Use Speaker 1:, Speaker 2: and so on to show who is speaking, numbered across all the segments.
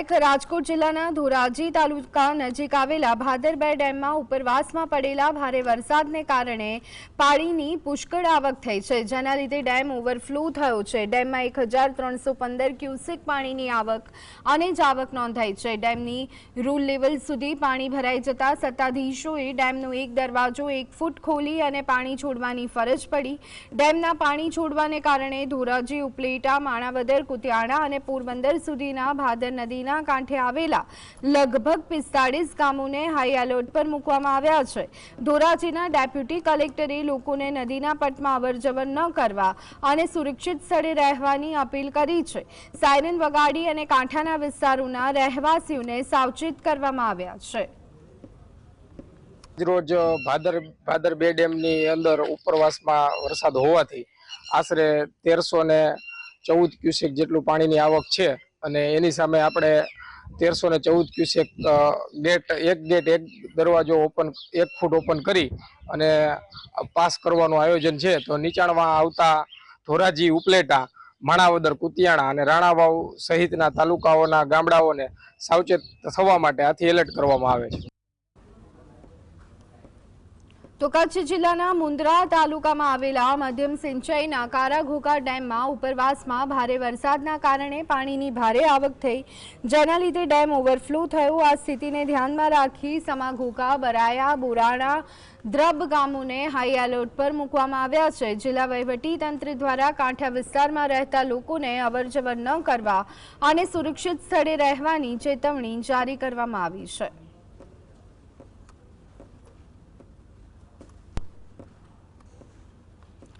Speaker 1: એક રાજકોટ જિલ્લાના ધોરાજી તાલુકા નજીક આવેલા ભાદરબે ડેમમાં ઉપરવાસમાં પડેલા ભારે વરસાદને કારણે પાણીની પુષ્કળ આવક થઈ છે, જેના લીધે ડેમ ઓવરફ્લો થયો છે. ડેમમાં એક ક્યુસેક પાણીની આવક અને જ આવક નોંધાઈ છે. ડેમની રૂલ લેવલ સુધી પાણી ભરાઈ જતા સત્તાધીશોએ ડેમનો એક દરવાજો એક ફૂટ ખોલી અને પાણી છોડવાની ફરજ પડી. ડેમના પાણી છોડવાને કારણે ધોરાજી ઉપલેટા, માણાવદર, કુતિયાણા અને પોરબંદર સુધીના ભાદર નદીના કાંઠે આવેલા લગભગ પિસ્તાળીસ ગામોને હાઈ એલર્ટ પર મૂકવામાં આવ્યા છે. ધોરાજીના ડેપ્યુટી કલેક્ટરે લોકોને નદીના પટમાં અવરજવર ન કરવા અને સુરક્ષિત સ્થળે રહેવાની અપીલ કરી છે. સાયરન વગાડી અને કાંઠાના વિસ્તારોના રહેવાસીઓને સાવચેત કરવામાં આવ્યા છે.
Speaker 2: રોજ ભાદર ભાદર બે ડેમની અંદર ઉપરવાસમાં વરસાદ હોવાથી આશરે તેરસો ને ચૌદ ક્યુસેક જેટલું પાણીની આવક છે. અને એની સામે આપણે તેરસો ને ચૌદ ક્યુસેક ગેટ, એક ગેટ, એક દરવાજો ઓપન એક ફૂટ ઓપન કરી અને પાસ કરવાનું આયોજન છે. તો નીચાણમાં આવતા ધોરાજી, ઉપલેટા, માણાવદર, કુતિયાણા અને રાણાવાવ સહિતના તાલુકાઓના ગામડાઓને સાવચેત થવા માટે આથી એલર્ટ કરવામાં આવે છે.
Speaker 1: તો કચ્છ જિલ્લાના મુન્દ્રા તાલુકામાં આવેલા મધ્યમ સિંચાઈના કારાઘોકા ડેમમાં ઉપરવાસમાં ભારે વરસાદના કારણે પાણીની ભારે આવક થઈ. જેના લીધે ડેમ ઓવરફ્લો થયો. આ સ્થિતિને ધ્યાનમાં રાખી સમાઘોકા બરાયા, બોરાણા, દ્રબ ગામોને હાઈ એલર્ટ પર મૂકવામાં આવ્યા છે. જિલ્લા તંત્ર દ્વારા કાંઠા વિસ્તારમાં રહેતા લોકોને અવરજવર ન કરવા અને સુરક્ષિત સ્થળે રહેવાની ચેતવણી જારી કરવામાં આવી છે.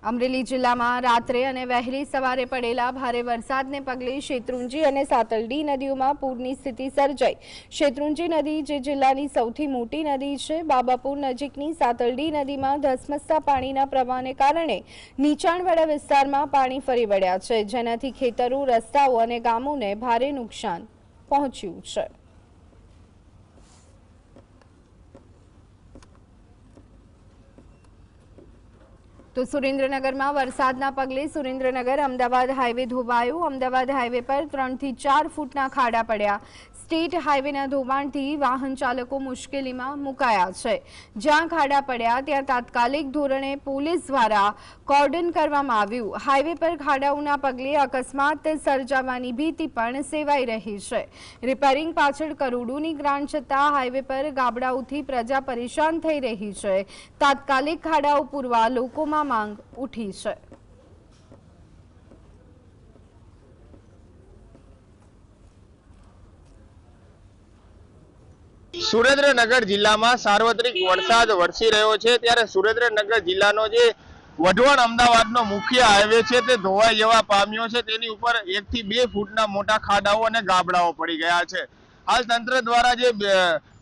Speaker 1: અમરેલી જિલ્લામાં રાત્રે અને વહેલી સવારે પડેલા ભારે વરસાદને પગલે શેત્રુંજી અને સાતલડી નદીઓમાં પૂરની સ્થિતિ સર્જાઈ. શેત્રુંજી નદી જે જિલ્લાની સૌથી મોટી નદી છે, બાબાપુર નજીકની સાતલડી નદીમાં ધસમસતા પાણીના પ્રવાહને કારણે નીચાણવાળા વિસ્તારમાં પાણી ફરી વળ્યા છે. જેનાથી ખેતરો, રસ્તાઓ અને ગામોને ભારે નુકસાન પહોંચ્યું છે. તો સુરેન્દ્રનગરમાં વરસાદના પગલે સુરેન્દ્રનગર અમદાવાદ હાઈવે ધોવાયો. અમદાવાદ હાઈવે પર ત્રણથી ચાર ફૂટના ખાડા પડ્યા. સ્ટેટ હાઈવેના ધોવાણથી વાહન ચાલકો મુશ્કેલીમાં મુકાયા છે. જ્યાં ખાડા પડ્યા, ત્યાં તાત્કાલિક ધોરણે પોલીસ દ્વારા કોર્ડન કરવામાં આવ્યું. હાઈવે પર ખાડાઓના પગલે અકસ્માત સર્જાવાની ભીતિ પણ સેવાઈ રહી છે. રિપેરિંગ પાછળ કરોડોની ગ્રાન્ટ છતાં હાઈવે પર ગાબડાઓથી પ્રજા પરેશાન થઈ રહી છે. તાત્કાલિક ખાડાઓ પૂરવા લોકોમાં માંગ ઉઠી છે.
Speaker 3: સુરેન્દ્રનગર જિલ્લામાં સાર્વત્રિક વરસાદ વરસી રહ્યો છે. ત્યારે સુરેન્દ્રનગર જિલ્લાનો જે વઢવાણ અમદાવાદનો મુખ્ય હાઈવે છે તે ધોવાઈ જવા પામ્યો છે. તેની ઉપર એક થી બે ફૂટના મોટા ખાડાઓ અને ગાબડાઓ પડી ગયા છે. હાલ તંત્ર દ્વારા જે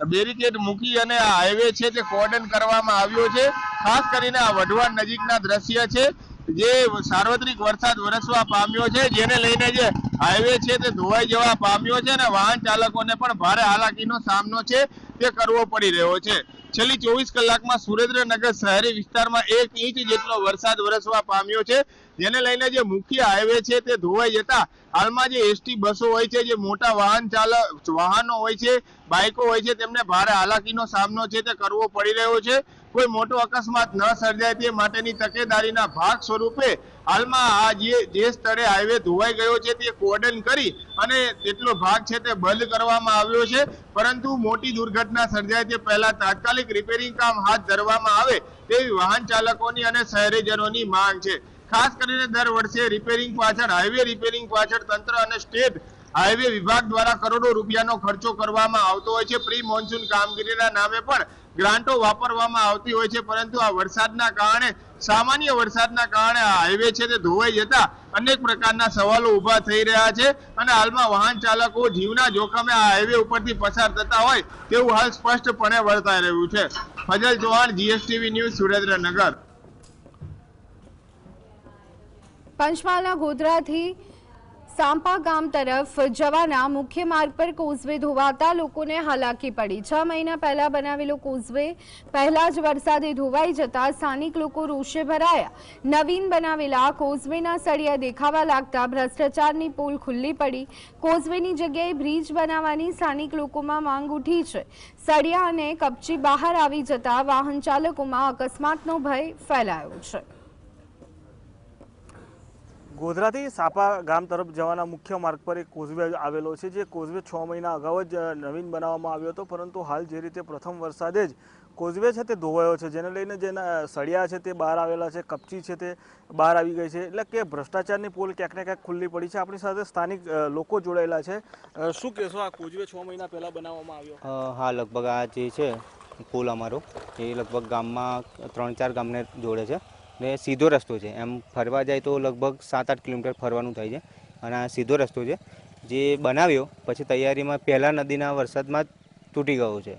Speaker 3: બેરિકેડ મૂકી અને આ હાઈવે છે તે કોર્ડન કરવામાં આવ્યો છે. ખાસ કરીને આ વઢવાણ નજીકના દ્રશ્ય છે. જે સાર્વત્રિક વરસાદ વરસવા પામ્યો છે, જેને લઈને જે હાઈવે છે તે ધોવાઈ જવા પામ્યો છે અને વાહન ચાલકોને પણ ભારે હાલાકીનો સામનો છે તે કરવો પડી રહ્યો છે. છેલ્લી ચોવીસ કલાકમાં સુરેન્દ્રનગર શહેરી વિસ્તારમાં એક ઇંચ જેટલો વરસાદ વરસવા પામ્યો છે. જેને લઈને જે મુખ્ય હાઈવે છે તે ધોવાઈ જતા હાલમાં જે એસટી બસો હોય છે, જે મોટા વાહન ચાલક, વાહનો હોય છે, બાઇકો હોય છે, તેમને ભારે હાલાકીનો સામનો છે તે કરવો પડી રહ્યો છે. કોઈ મોટો અકસ્માત ન સર્જાય તે માટેની તકેદારીના ભાગ સ્વરૂપે હાલમાં આ જે જે સ્થળે હાઈવે ધોવાઈ ગયો છે તે કોર્ડન કરી અને તેટલો ભાગ છે તે બંધ કરવામાં આવ્યો છે. પરંતુ મોટી દુર્ઘટના સર્જાય તે પહેલા તાત્કાલિક રિપેરિંગ કામ હાથ ધરવામાં આવે તેવી વાહન ચાલકોની અને શહેરીજનોની માંગ છે. ખાસ કરીને દર વર્ષે રિપેરિંગ પાછળ હાઈવે રિપેરિંગ પાછળ તંત્ર અને સ્ટેટ હાઈવે વિભાગ દ્વારા કરોડો રૂપિયાનો ખર્ચો કરવામાં આવતો હોય છે. પ્રી મોન્સૂન કામગીરીના નામે પણ ગ્રાન્ટો વાપરવામાં આવતી હોય છે. પરંતુ આ વરસાદના કારણે, સામાન્ય વરસાદના કારણે આ હાઈવે છે તે ધોવાઈ જતા અનેક પ્રકારના સવાલો ઊભા થઈ રહ્યા છે અને હાલમાં વાહન ચાલકો જીવના જોખમે આ હાઈવે ઉપરથી પસાર થતા હોય તેવું હાલ સ્પષ્ટપણે વર્તાઈ રહ્યું છે. Fazal Chauhan GSTV news Surendranagar.
Speaker 1: પંચમહાલના ગોધરાથી સાંપા ગામ તરફ જવાના મુખ્ય માર્ગ પર કોઝવે ધોવાતા લોકોને હાલાકી પડી. છ મહિના પહેલા બનાવેલો કોઝવે, પહેલા જ વરસાદે ધોવાઈ જતા સ્થાનિક લોકો રોષે ભરાયા. નવીન બનાવેલા કોઝવેના સળિયા દેખાવા લાગતા ભ્રષ્ટાચારની પોલ ખુલ્લી પડી. કોઝવેની જગ્યાએ બ્રિજ બનાવવાની સ્થાનિક લોકોમાં માંગ ઉઠી છે. સળિયા અને કપચી બહાર આવી જતા વાહન ચાલકોમાં અકસ્માતનો ભય ફેલાયો છે.
Speaker 4: ગોધરાથી સાપા ગામ તરફ જવાના મુખ્ય માર્ગ પર એક કોઝવે આવેલો છે, જે કોઝવે છ મહિના અગાઉ જ નવીન બનાવવામાં આવ્યો હતો. પરંતુ હાલ જે રીતે પ્રથમ વરસાદે જ કોઝવે છે તે ધોવાયો છે. જેને લઈને જેના સળિયા છે તે બહાર આવેલા છે, કપચી છે તે બહાર આવી ગઈ છે. એટલે કે ભ્રષ્ટાચારની પોલ ક્યાંક ને ક્યાંક ખુલ્લી પડી છે. આપણી સાથે સ્થાનિક લોકો જોડાયેલા છે. શું કહેશો આ કોઝવે છ મહિના પહેલાં બનાવવામાં આવ્યો?
Speaker 5: હા, લગભગ આ જે છે, પુલ અમારો, એ લગભગ ગામમાં ત્રણ ચાર ગામને જોડે છે. ને સીધો રસ્તો છે. એમ ફરવા જાય તો લગભગ સાત આઠ કિલોમીટર ફરવાનું થાય છે. અને આ સીધો રસ્તો છે. જે બનાવ્યો પછી તૈયારીમાં પહેલાં નદીના વરસાદમાં જ તૂટી ગયો છે.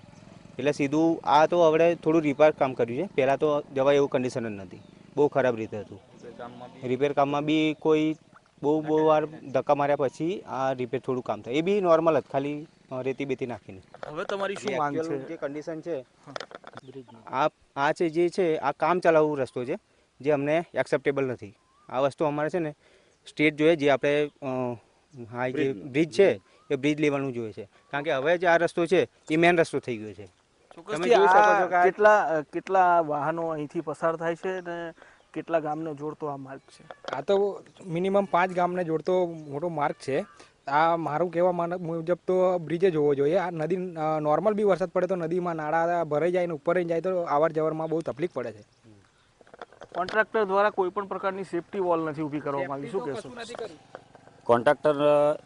Speaker 5: એટલે સીધું આ તો હવે થોડું રિપેર કામ કર્યું છે. પહેલાં તો જવાય એવું કન્ડિશન જ નથી. બહુ ખરાબ રીતે હતું. રિપેર કામમાં બી કોઈ બહુ બહુ વાર ધક્કા માર્યા પછી આ રિપેર થોડું કામ થાય. એ બી નોર્મલ જ ખાલી રેતી બેતી નાખીને.
Speaker 4: હવે તમારી શું માંગ છે?
Speaker 5: જે કન્ડિશન છે આ આ છે જે છે આ કામ ચલાવવું રસ્તો છે. જે અમને એક્સેપ્ટેબલ નથી. આ વસ્તુ અમારે છે ને સ્ટેટ જોઈએ જે આપણે હા જે બ્રિજ છે એ બ્રિજ લેવાનું જોઈએ છે. કારણ કે હવે જે આ રસ્તો છે એ મેન રસ્તો થઈ ગયો છે.
Speaker 4: ચોક્કસથી
Speaker 5: જોઈ શકો
Speaker 4: આ
Speaker 5: છો કે આ-
Speaker 4: કેટલા કેટલા વાહનો અહીંથી પસાર થાય છે ને કેટલા ગામને જોડતો આ માર્ગ છે?
Speaker 6: આ તો મિનિમમ પાંચ ગામને જોડતો મોટો માર્ગ છે. આ મારું કહેવા માન- મુજબ તો બ્રિજ જોવો જોઈએ. આ નદી નોર્મલ બી વરસાદ પડે તો નદીમાં નાળા ભરાઈ જાય ને ઉપર રહી જાય તો આવર જવરમાં બહુ તકલીફ પડે છે.
Speaker 4: કોન્ટ્રાક્ટર દ્વારા કોઈ પણ પ્રકારની સેફટી વોલ નથી ઊભી કરવામાં આવી. શું કહેશો?
Speaker 7: કોન્ટ્રાક્ટર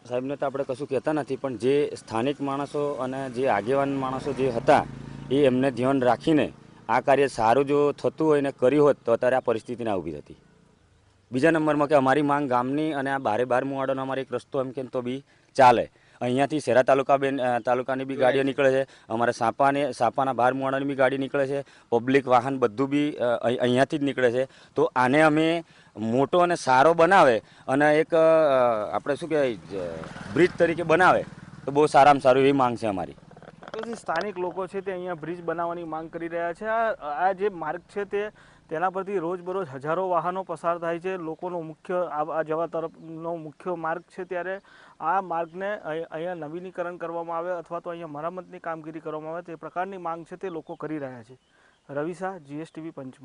Speaker 7: સાહેબને તો આપણે કશું કહેતા નથી પણ જે સ્થાનિક માણસો અને જે આગેવાન માણસો જે હતા એ એમને ધ્યાન રાખીને આ કાર્ય સારું જો થતું હોય ને કર્યું હોત તો અત્યારે આ પરિસ્થિતિ ના ઊભી થતી. બીજા નંબરમાં કે અમારી માંગ ગામની અને આ બારે બાર મુવાડોનો અમારે એક રસ્તો એમ કેમ તો બી ચાલે. અહીંયાથી શેરા તાલુકા બેન તાલુકાની બી ગાડીઓ નીકળે છે. અમારે સાપાને સાપાના બાર મોડાની બી ગાડી નીકળે છે. પબ્લિક વાહન બધું બી અહીં- અહીંયાથી જ નીકળે છે. તો આને અમે મોટો અને સારો બનાવે અને એક આપણે શું કહેવાય બ્રિજ તરીકે બનાવે તો બહુ સારામાં સારું એવી માંગ છે અમારી.
Speaker 4: સ્થાનિક લોકો છે તે અહીંયા બ્રિજ બનાવવાની માંગ કરી રહ્યા છે. આ જે માર્ગ છે તે તેના પરથી રોજબરોજ હજારો વાહનો પસાર થાય છે. લોકોનો મુખ્ય આ જવા તરફનો મુખ્ય માર્ગ છે ત્યારે આ માર્ગને અહીં- અહીંયા નવીનીકરણ કરવામાં આવે અથવા તો અહીંયા મરામતની કામગીરી કરવામાં આવે. તે પ્રકારની માંગ છે તે લોકો કરી રહ્યા છે. રવિ શાહ જીએસટીવી પંચમહાલ.